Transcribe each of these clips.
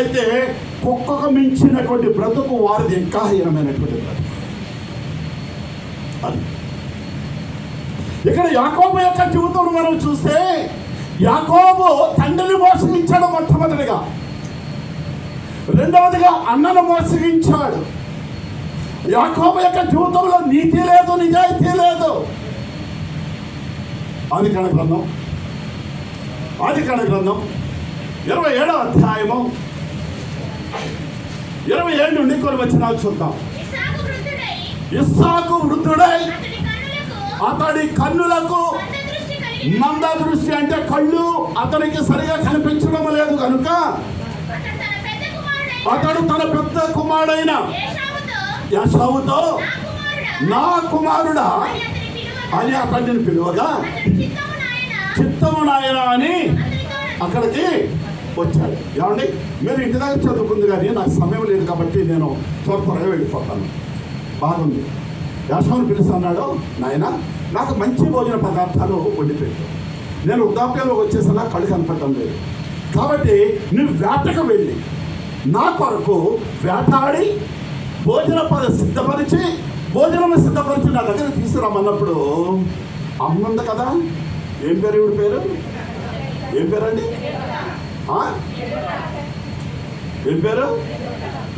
అయితే కుక్కకు మించినటువంటి బ్రతుకు వారిది ఇంకా హీనమైనటువంటి బ్రతుకు. అది. ఇక్కడ యాకోబు యొక్క జీవితం మనం చూస్తే యాకోబు తండ్రిని మోసగించాడు మొట్టమొదటిగా. రెండవదిగా అన్నను మోసగించాడు. యాకోబు యొక్క జీవితంలో నీతి లేదు నిజాయితీ లేదు. ఆది కాండ గ్రంథం. ఆది కాండ గ్రంథం. ఇరవై ఏడవ అధ్యాయము. ఇరవై ఏడు నుండి కొన్ని వచ్చినాలు చూద్దాం. ఇస్సాకు వృద్ధుడై అతడి కన్నులకు మంద దృష్టి అంటే కళ్ళు అతనికి సరిగా కనిపించడం లేదు కనుక అతడు తన పెద్ద కుమారుడైన యశవుతో యశావుతో నా కుమారుడా అని అతడిని పిలువగా చిత్తము నాయన అని అక్కడికి వచ్చాడు ఏమండి? మీరు ఇంటి దగ్గర చదువుకుంది కానీ నాకు సమయం లేదు కాబట్టి నేను త్వర త్వరగా వెళ్ళిపోతాను. బాగుంది. యశోని పిలిచి అన్నాడు నాయన నాకు మంచి భోజన పదార్థాలు వండి నేను వృద్ధాప్యంలోకి వచ్చేసలా కళ్ళు కనపడటం లేదు. కాబట్టి నువ్వు వేటకు వెళ్ళి నా కొరకు వేటాడి భోజన పద సిద్ధపరిచి భోజనం సిద్ధపరిచి నా దగ్గర తీసుకురమ్మన్నప్పుడు అమ్మ ఉంది కదా? ఏం పేరు ఇవి పేరు? ఏం పేరండి? ఏం పేరు?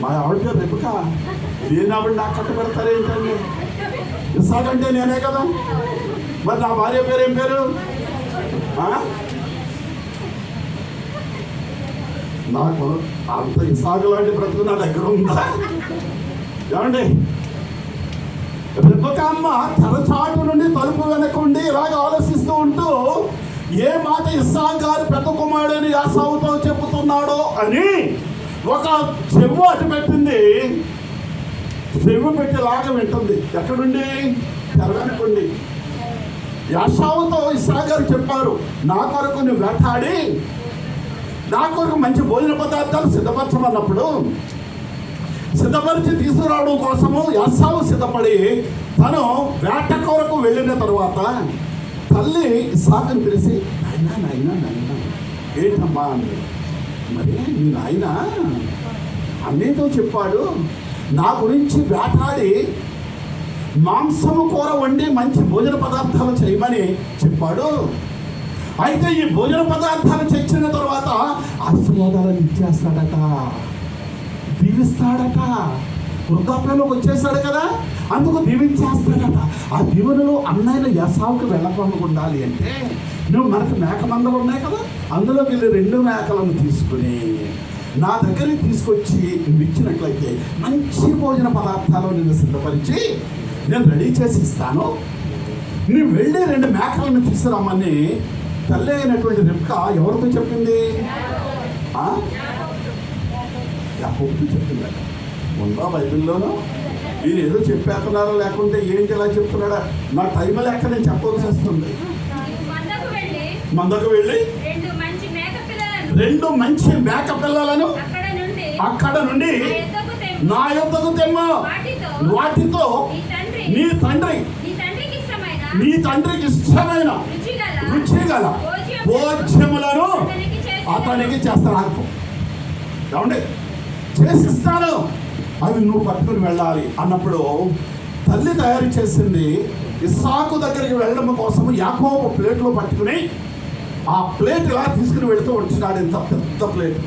మా ఆవిడ పేరు రేపుక నేను ఆవిడ నాకు కట్టు పెడతారు ఏంటండి? ఇస్సాకంటే నేనే కదా? మరి నా భార్య పేరు ఏం పేరు? నాకు అంత ఇసాగు లాంటి బ్రతుకు నా దగ్గర ఉందా? ఏమండి? రెబ్బకమ్మ తరచాటు నుండి తలుపు వెనకుండి ఇలాగ ఆలోచిస్తూ ఉంటూ ఏ మాట ఇస్సాం గారు పెద్ద కుమారుడని యాసావుతో చెబుతున్నాడో అని ఒక చెవు అటు పెట్టింది. చెవు పెట్టి లాగ వింటుంది. ఎక్కడుండి? తెరవనుకోండి. యాసావుతో ఇస్సా గారు చెప్పారు నా కొరకు నువ్వు వేటాడి నా కొరకు మంచి భోజన పదార్థాలు సిద్ధపరచమన్నప్పుడు సిద్ధపరిచి తీసుకురావడం కోసము యస్సావు సిద్ధపడి తను వేట కొరకు వెళ్ళిన తర్వాత తల్లి ఇసాకుని పిలిచి నాయనా నాయనా నాయనా ఏంటమ్మా అంది. మరి మీ నాయన అన్నితో చెప్పాడు నా గురించి వేటాడి మాంసము కూర వండి మంచి భోజన పదార్థాలు చేయమని చెప్పాడు. అయితే ఈ భోజన పదార్థాలు చచ్చిన తర్వాత ఆశీర్వాదాలను ఇచ్చేస్తాడట దీవిస్తాడట వృద్ధాప్యంలోకి వచ్చేసాడు కదా. అందుకు దీవించేస్తాడట ఆ భీమునిలో అన్నైన యసావుకి వెళ్ళకుండా ఉండాలి అంటే నువ్వు మనకు మేక మందలు ఉన్నాయి కదా అందులోకి వెళ్ళి రెండు మేకలను తీసుకుని నా దగ్గరికి తీసుకొచ్చి నువ్వు ఇచ్చినట్లయితే మంచి భోజన పదార్థాలు నేను సిద్ధపరిచి నేను రెడీ చేసి ఇస్తాను. నువ్వు వెళ్ళి రెండు మేకలను తీసుకురమ్మని తల్లి అయినటువంటి రిప్క ఎవరితో చెప్పింది? ఆ? యాకోబుతో చెప్తున్నాడు ఉందా బైబిల్లోనూ? ఈయన ఏదో చెప్పేస్తున్నారా లేకుంటే ఏంటి ఇలా చెప్తున్నాడా నా టైం లెక్క నేను చెప్పవలసి వస్తుంది. మందకు వెళ్ళి రెండు మంచి మేక పిల్లలను అక్కడ నుండి నా యొక్కకు తెమ్ము. తెమ్మ వాటితో నీ తండ్రి నీ తండ్రికి ఇష్టమైన రుచి గల భోజ్యములను అతనికి చేస్తాను. ఆకు ఏమండి? చేసిస్తాను. అవి నువ్వు పట్టుకుని వెళ్ళాలి అన్నప్పుడు తల్లి తయారు చేసింది ఇస్సాకు దగ్గరికి వెళ్ళడం కోసం యాకోబు ప్లేట్లో పట్టుకుని ఆ ప్లేట్ ఇలా తీసుకుని వెళుతూ ఉంటున్నాడు. ఇంత పెద్ద ప్లేట్.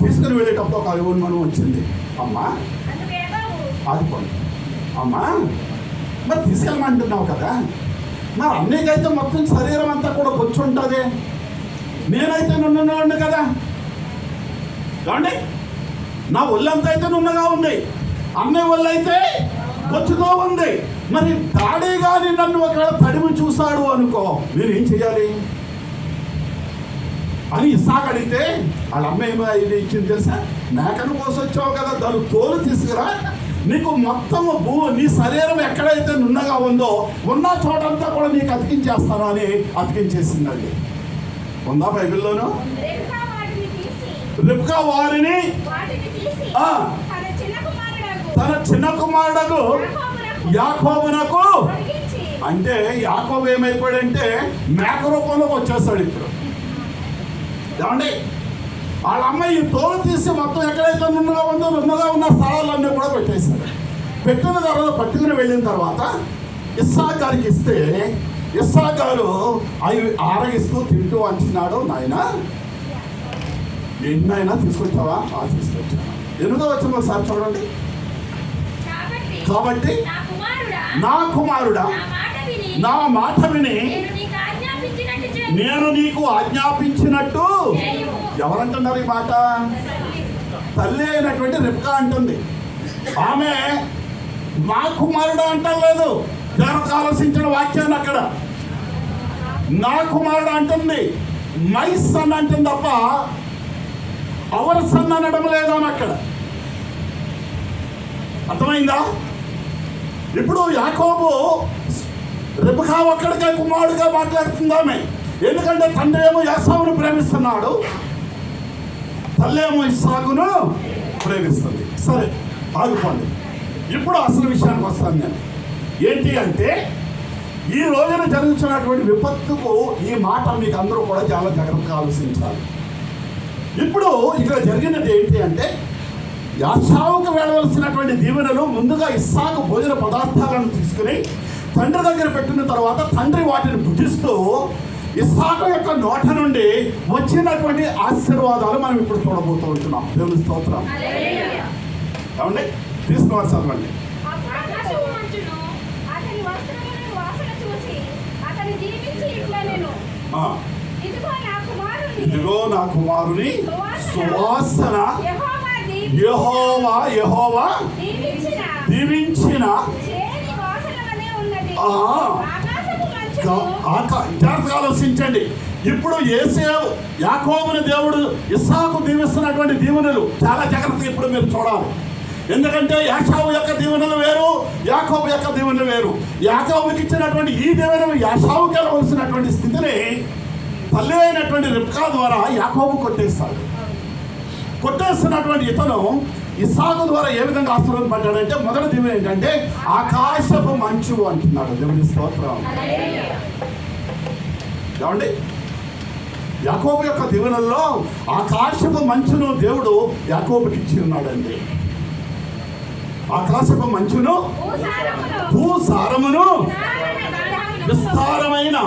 తీసుకుని వెళ్ళేటప్పుడు ఒక అభిమానం వచ్చింది. అమ్మా అది ఆగిపోండి అమ్మా మరి తీసుకెళ్ళమంటున్నావు కదా. మరి అన్నికైతే మొత్తం శరీరం అంతా కూడా బొచ్చు ఉంటుంది నేనైతే నున్నవాడిని కదా. ఏమండి? నా ఒళ్ళంతా అయితే నున్నగా ఉంది. అన్నయ్య ఒళ్ళు అయితే బొచ్చుతో ఉంది. మరి డాడీ కానీ నన్ను ఒకవేళ తడిమి చూశాడు అనుకో నేనేం చేయాలి అని ఇసాక్ అడిగితే వాళ్ళ అమ్మ ఇది ఇచ్చింది తెలుసా? మేకను కోసొచ్చావు కదా దాని తోలు తీసుకురా. నీకు మొత్తం భూ నీ శరీరం ఎక్కడైతే నున్నగా ఉందో ఉన్న చోటంతా కూడా నీకు అతికించేస్తాను అని అతికించేసిందండి. ఉందా బైబిల్లోను? రిబ్కా వారిని. తన చిన్న కుమారుడకు యాకోబునకు అంటే యాకోబు ఏమైపోయాడంటే మేక రూపంలోకి వచ్చేస్తాడు ఇప్పుడు. ఏమండి? వాళ్ళ అమ్మ ఈ తోలు తీసి మొత్తం ముందుగా ఉన్న స్థలాలన్నీ కూడా పెట్టేశాడు. పెట్టిన తర్వాత పట్టుకుని వెళ్ళిన తర్వాత ఇస్సా గారికి ఇస్తే ఇస్సా గారు అవి ఆరగిస్తూ తింటూ అంటున్నాడు నాయన. ఎన్నైనా తీసుకొచ్చావా? ఆ తీసుకొచ్చాను. ఎనిమిదో వచ్చిన ఒకసారి చూడండి. కాబట్టి నా కుమారుడా నా మాట విని నేను నీకు ఆజ్ఞాపించినట్టు. ఎవరంటున్నారు ఈ మాట? తల్లి అయినటువంటి రిప్కా అంటుంది. ఆమె మా కుమారుడు అంటలేదు. జాగ్రత్త ఆలోచించిన వాక్యాన్ని అక్కడ. నా కుమారుడు అంటుంది. మై సన్ అంటుంది తప్ప అవర్ సన్ అనడం లేదా అక్కడ. అర్థమైందా? ఇప్పుడు యాకోబు రిబకా ఒక్కడికే కుమారుడుగా మాట్లాడుతుందామే ఎందుకంటే తండ్రి ఏమో యాసావును ప్రేమిస్తున్నాడు. తల్లేమో ఇస్సాకును ప్రేమిస్తుంది. సరే ఆగిపోండి. ఇప్పుడు అసలు విషయానికి వస్తాను నేను. ఏంటి అంటే ఈ రోజున జరుగుతున్నటువంటి విపత్తుకు ఈ మాట మీకు అందరూ కూడా చాలా జాగ్రత్తగా ఆలోచించాలి. ఇప్పుడు ఇక్కడ జరిగినది ఏంటి అంటే యాసావుకు వెళ్ళవలసినటువంటి దీవెనలు ముందుగా ఇస్సాకు భోజన పదార్థాలను తీసుకుని తండ్రి దగ్గర పెట్టిన తర్వాత తండ్రి వాటిని భుజిస్తూ ఇస్సాకు యొక్క నోట నుండి వచ్చినటువంటి ఆశీర్వాదాలు మనం ఇప్పుడు చూడబోతూ ఉంటున్నాం. దేవుని స్తోత్రం. ఏమండి? తీసుకున్నారు చదవండి. అతని జీవించి ఇట్లా నేను. ఇదిగో నా కుమారుని ఇదిగో నా కుమారుని సువాసన యహోవా యహోవా దీవించిన జాగ్రత్తగా ఆలోచించండి. ఇప్పుడు ఏసే యాకోబుని దేవుడు ఇస్సాకు దీవిస్తున్నటువంటి దీవెనలు చాలా జాగ్రత్తగా ఇప్పుడు మీరు చూడాలి. ఎందుకంటే యాషావు యొక్క దీవెనలు వేరు యాకోబు యొక్క దీవెనలు వేరు. యాకోబుకి ఇచ్చినటువంటి ఈ దీవెనలు యాషావుకి వెళ్ళవలసినటువంటి స్థితిని తల్లి అయినటువంటి రిప్కా ద్వారా యాకోబు కొట్టేస్తాడు. కొట్టేస్తున్నటువంటి ఇతను ఇస్సాకు ద్వారా ఏ విధంగా ఆశీర్వదింపడ్డాడంటే మొదటి దీవెన ఏంటంటే ఆకాశపు మంచు అంటున్నాడు. దేవుని స్తోత్రం. ఏమండి? యాకోబు యొక్క దీవెనల్లో ఆకాశపు మంచును దేవుడు యాకోబుకి ఇచ్చి ఉన్నాడండి. ఆకాశపు మంచును భూసారమును. విస్తారమైన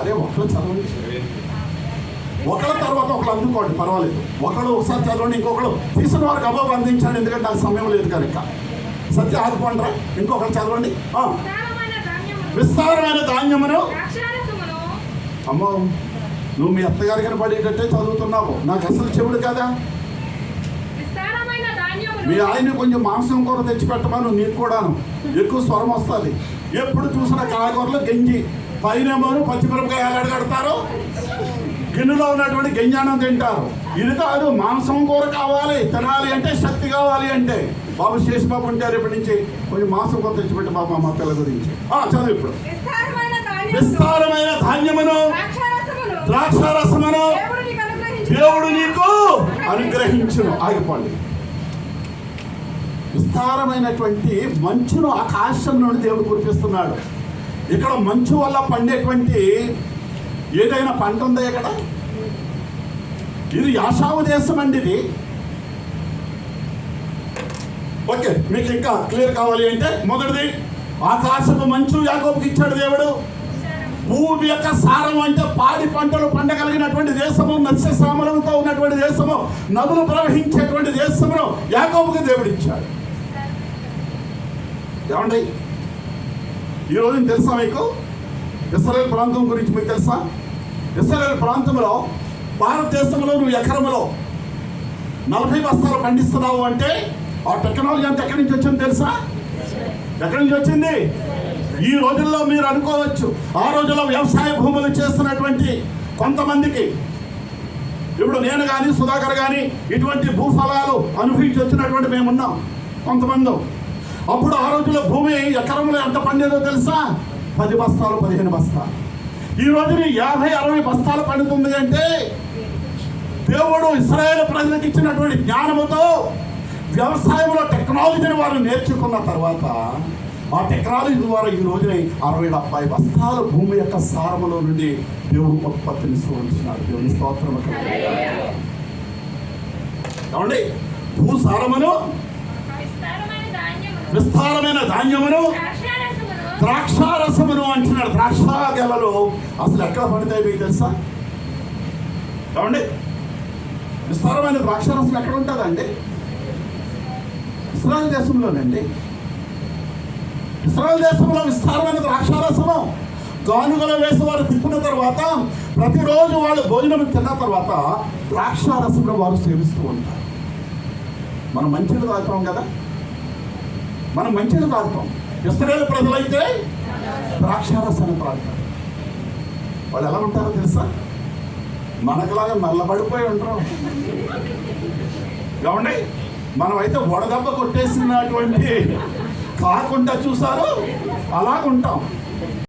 అరే ఒకళ్ళు చదవండి. ఒకళ్ళ తర్వాత ఒకళ్ళు అందుకోండి పర్వాలేదు. ఒకళ్ళు ఒకసారి చదవండి ఇంకొకళ్ళు తీసిన వారికి అబాబు అందించండి ఎందుకంటే నాకు సమయం లేదు కనుక. సత్య ఆదుకోండి ఇంకొకరు చదవండి. విస్తారమైన ధాన్యమును. అమ్మో నువ్వు మీ అత్తగారి కనపడేటట్టే చదువుతున్నావు. నాకు అసలు చెవుడు కదా? మీ ఆయన కొంచెం మాంసం కూర తెచ్చి పెట్టమను నీకు కూడాను. ఎక్కువ స్వరం వస్తుంది. ఎప్పుడు చూసినా కాయగూరలు గంజి. పైనేమోను పచ్చిమిరపకాయ ఎలాడగడతారు గిన్నెలో ఉన్నటువంటి గంజానం తింటారు. ఇది కాదు మాంసం కూర కావాలి తినాలి అంటే శక్తి కావాలి అంటే. బాబు శేష్ బాబు ఉంటారు ఇప్పటి నుంచి కొంచెం మాంసం కూర తెచ్చిపెట్టి బాబు మా పిల్ల గురించి. ఆ, చదువు ఇప్పుడు. విస్తారమైన ధాన్యమును. నీకు అనుగ్రహించును. దేవుడు నీకు అనుగ్రహించును. ఆగిపోండి విస్తారమైనటువంటి మంచును ఆకాశం నుండి దేవుడు కురిపిస్తున్నాడు. ఇక్కడ మంచు వల్ల పండేటువంటి ఏదైనా పంట ఉందా ఇక్కడ? ఇది యాశావు దేశం అండి ఇది. ఓకే మీకు ఇంకా క్లియర్ కావాలి అంటే మొదటిది ఆకాశపు మంచు యాకోబుకి ఇచ్చాడు దేవుడు. భూమి యొక్క సారం అంటే పాడి పంటలు పండగలిగినటువంటి దేశము మత్స్యశ్యామలంతో ఉన్నటువంటి దేశము నదులు ప్రవహించేటువంటి దేశమును యాకోబుకి దేవుడు ఇచ్చాడు. ఏమండి? ఈరోజు తెలుసా మీకు? ఇస్రాయల్ ప్రాంతం గురించి మీకు తెలుసా? ఇస్రాయల్ ప్రాంతంలో భారతదేశంలో నువ్వు ఎకరంలో నలభై బస్తాలు పండిస్తున్నావు అంటే ఆ టెక్నాలజీ అంతా ఎక్కడి నుంచి వచ్చింది తెలుసా? ఎక్కడి నుంచి వచ్చింది? ఈ రోజుల్లో మీరు అనుకోవచ్చు. ఆ రోజుల్లో వ్యవసాయ భూములు చేస్తున్నటువంటి కొంతమందికి ఇప్పుడు నేను కానీ సుధాకర్ కానీ ఇటువంటి భూఫలాలు అనుభవించి వచ్చినటువంటి మేమున్నాం. కొంతమంది. అప్పుడు ఆ రోజుల్లో భూమి ఎకరంలో ఎంత పండేదో తెలుసా? పది బస్తాలు పదిహేను బస్తాలు. ఈ రోజుని యాభై అరవై బస్తాలు పండుతుంది అంటే దేవుడు ఇస్రాయేల్ ప్రజలకు ఇచ్చినటువంటి జ్ఞానముతో వ్యవసాయంలో టెక్నాలజీని వారు నేర్చుకున్న తర్వాత ఆ టెక్నాలజీ ద్వారా ఈ రోజున అరవై డెబ్బై బస్తాల భూమి యొక్క సారములో నుండి దేవుడు ఉత్పత్తిని ఉంటున్నాడు దేవుని స్తోత్రం ఏమండి? భూసారమును విస్తారమైన ధాన్యమును ద్రాక్షారసమును ద్రాక్షారసమును అంటున్నాడు. ద్రాక్ష గెలలు అసలు ఎక్కడ పడతాయి మీకు తెలుసా? ఏమండి? విస్తారమైన ద్రాక్షారసం ఎక్కడ ఉంటుందండి? ఇస్రాయల్ దేశంలోనండి. ఇస్రాయల్ దేశంలో విస్తారమైన ద్రాక్షారసము. గానుగలో వేసి వారు తిప్పిన తర్వాత ప్రతిరోజు వాళ్ళు భోజనం తిన్న తర్వాత ద్రాక్షారసంలో వారు సేవిస్తూ ఉంటారు. మనం మంచిది తాగుతాం కదా? మనం మంచిది తాగుతాం ఇస్రాయేల్ ప్రజలైతే ద్రాక్షారసాన్ని తాగుతారు వాళ్ళు ఎలా ఉంటారో తెలుసా? మనకులాగా నల్లబడిపోయి ఉంటారు. కావండి మనమైతే వడదెబ్బ కొట్టేసినటువంటి కాకుండా చూసారు? అలాగుంటాం.